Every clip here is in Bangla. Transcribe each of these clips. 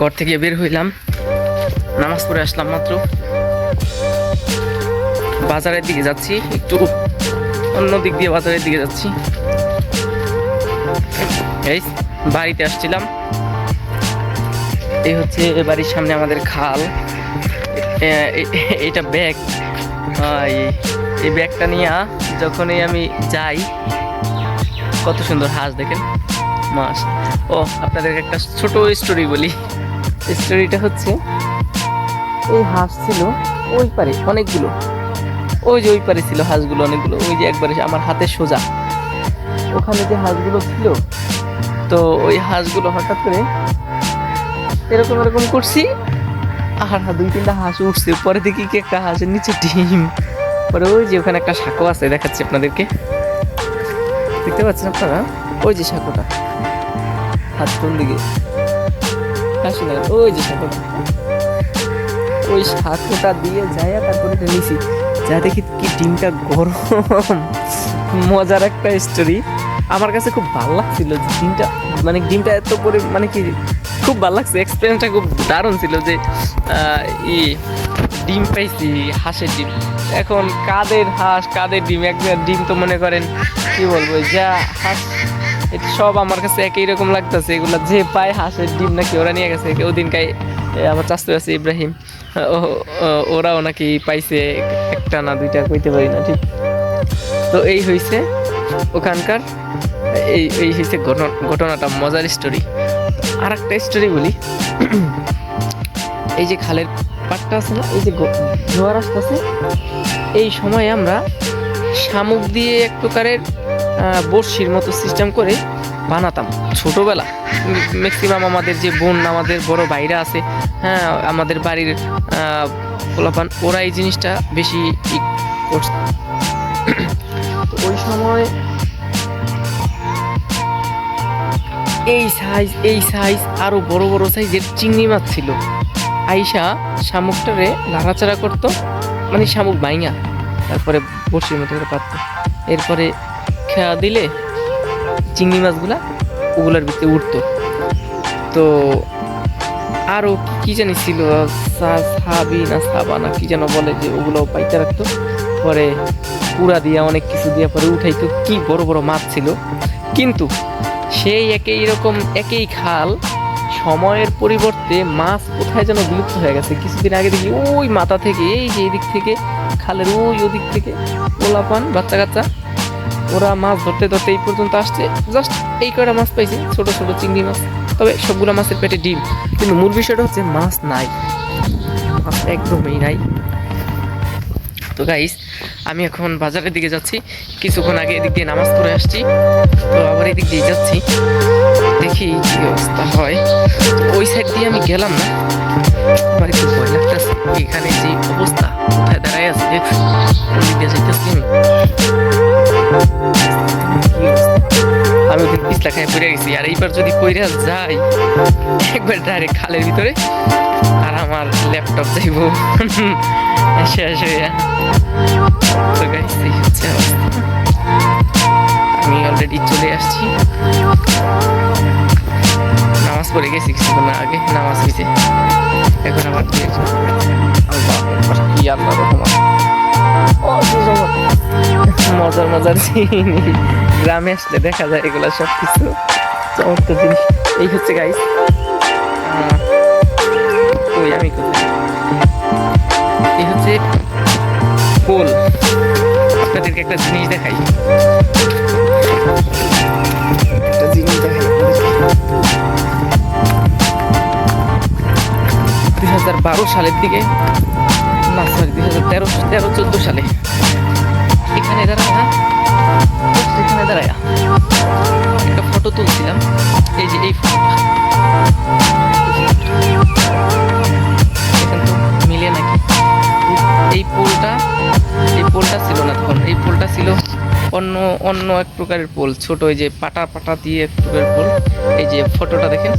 ঘর থেকে বের হইলাম। নামাজ পড়ে আসলাম মাত্র। বাজারের দিকে যাচ্ছি, একটু অন্য দিক দিয়ে বাজারের দিকে যাচ্ছি। এই বাড়িতে আসছিলাম। এই হচ্ছে বাড়ির সামনে আমাদের খাল। এটা ব্যাগ। এই ব্যাগটা নিয়ে যখনই আমি যাই, কত সুন্দর হাঁস দেখেন। মাস ও, আপনাদের একটা ছোট স্টোরি বলি। স্টোরিটা হচ্ছে, এই হাঁস ছিল ওই পারে অনেকগুলো। ওই যে ওই পারে ছিল হাঁসগুলো অনেকগুলো, ওই যে একবারে আমার হাতে সোজা। ওখানে যে হাঁসগুলো ছিল, তো ওই হাঁসগুলো হঠাৎ করে এরকম এরকম করছি, আর দুই তিনটা হাঁস উঠছে। পরে দেখি কি একটা হাঁসের নিচে ডিম। পরে ওই যে ওখানে একটা সাঁকো আছে, দেখাচ্ছি আপনাদেরকে। দেখতে পাচ্ছেন আপনারা? ওই যে সাঁকোটা। হাত কোন দিকে? হাসি না, ওই যে ওই সাঁকোটা দিয়ে যায় তারপরে নিছি যা দেখি কি ডিমটা গরম। মজার একটা স্টোরি আমার কাছে খুব ভালো লাগছিল যে ডিমটা মানে ডিমটা এত পরে মানে কি, খুব ভালো লাগছে। এক্সপিরিয়েন্সটা খুব দারুণ ছিল যে ই, ডিম পাইছি, হাঁসের ডিম। এখন কাদের হাঁস, কাদের ডিম? একবার ডিম তো মনে করেন, কি বলব, যা হাঁস সব আমার কাছে একই রকম লাগতেছে। এগুলো যে পায় হাঁসের ডিম নাকি ওরা নিয়ে গেছে। ওদিন কাই আমার চাষতে আছে ইব্রাহিম। ও ওরাও নাকি পাইছে একটা না দুইটা, কইতে পারি না ঠিক। তো এই হয়েছে ওখানকার, এই এই হয়েছে ঘটনা- ঘটনাটা, মজার স্টোরি আর একটা স্টোরি বলি। এই যে খালের পাটটা আছে না, এই যে জোয়ার আসতেছে এই সময় আমরা শামুক দিয়ে এক প্রকারের বড়শির মতো সিস্টেম করে বানাতাম। ছোটোবেলা ম্যাক্সিমাম আমাদের যে বোন, আমাদের বড় ভাইরা আছে হ্যাঁ আমাদের বাড়ির পোলাপান, ওরা এই জিনিসটা বেশি করছে। তো ওই সময় এই সাইজ এই সাইজ আরও বড় বড় সাইজের চিংড়ি মাছ ছিল। আইসা শামুকটারে লাড়াচাড়া করতো মানে শামুক বাইঙা তারপরে বড়শির মতো করে পাততো। এরপরে খেয়া দিলে চিংড়ি মাছগুলা ওগুলার ভিতরে উঠতো। তো আরও কি জানি ছিল? সাবি না সাবা না কি যেন বলে যে ওগুলো পাইতে রাখতো। পরে পুরা দিয়া অনেক কিছু দিয়া পরে উঠাইতো। কি বড় বড় মাছ ছিল। কিন্তু সেই একই রকম একই খাল সময়ের পরিবর্তে মাছ কোথায় যেন বিলুপ্ত হয়ে গেছে। কিছুদিন আগে দেখি ওই মাথা থেকে, এই যে এদিক থেকে, খালের ওই ওদিক থেকে, পোলাপান বাচ্চা কাচ্চা ওরা মাছ ধরতে ধরতে এই পর্যন্ত আসছে। জাস্ট এই কয়টা মাছ পাইছে, ছোট ছোট চিংড়ি মাছ। তবে সবগুলো মাছের পেটে ডিম। কিন্তু মূল বিষয়টা হচ্ছে মাছ নাই। মাছ একদমই নাই। তো গাইস আমি এখন বাজারের দিকে যাচ্ছি। কিছুক্ষণ আগে এদিক দিয়ে নামাজ পড়ে আসছি। তো আবার এদিক দিয়ে যাচ্ছি। দেখি কি অবস্থা হয়। ওই সাইড দিয়ে আমি গেলাম না। আমার একটু ভয় লাগতেছে। এখানে যে অবস্থা। কোথায় দাঁড়ায় আছে? আমি। গেছি আর এইবার যদি পড়ে যাই একবার ডাইরেক্ট খালের ভিতরে আর আমার ল্যাপটপ যাইব। শেষ হচ্ছে আমি অলরেডি চলে আসছি। নামাজ পড়ে গেছি কিছুক্ষণ আগে নামাজ হয়েছে এখন আকবার, কি আল্লাহ রহমান। মজার মজার জিনিস গ্রামে আসলে দেখা যায় এগুলো সব কিছু চমৎকার জিনিস। এই হচ্ছে গাইস ওই আমি এই হচ্ছে পোল আপনাদেরকে একটা জিনিস দেখাই। একটা জিনিস দেখাই। দুই হাজার বারো সালের দিকে না সরি দুই হাজার তেরো তেরো চোদ্দ সালে। এখানে দাঁড়ায় এখানে দাঁড়ায়। একটা ফটো তুলছিলাম। এই যে এই ফটোটা এখন মিলে নাকি? এই- পোলটা, এই পোলটা ছিল না তখন। এই পোলটা ছিল অন্য অন্য এক প্রকারের পোল। ছোট ওই যে পাটা পাটা দিয়ে এক প্রকারের পোল। এই যে ফটোটা দেখেন।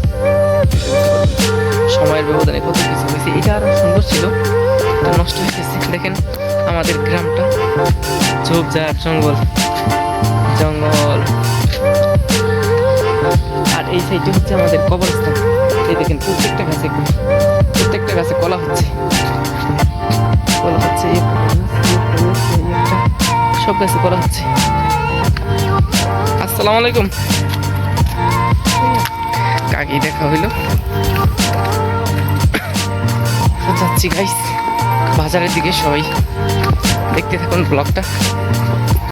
সময়ের ব্যবধানে কত কিছু হয়েছে। এটা আরও সুন্দর ছিল। নষ্ট হয়ে গেছে। দেখেন আমাদের গ্রামটা। ঝোপঝাড় জঙ্গল। জঙ্গল। আর এই সাইডে হচ্ছে আমাদের কবরস্থান। এই দেখেন, প্রত্যেকটা গাছে প্রত্যেকটা গাছে কলা হচ্ছে। কলা হচ্ছে। সব গাছে কলা হচ্ছে। আসসালামু আলাইকুম। কাকি দেখা হইল। যাচ্ছি গাইস বাজারের দিকে সবাই দেখতে থাকুন ব্লগটা।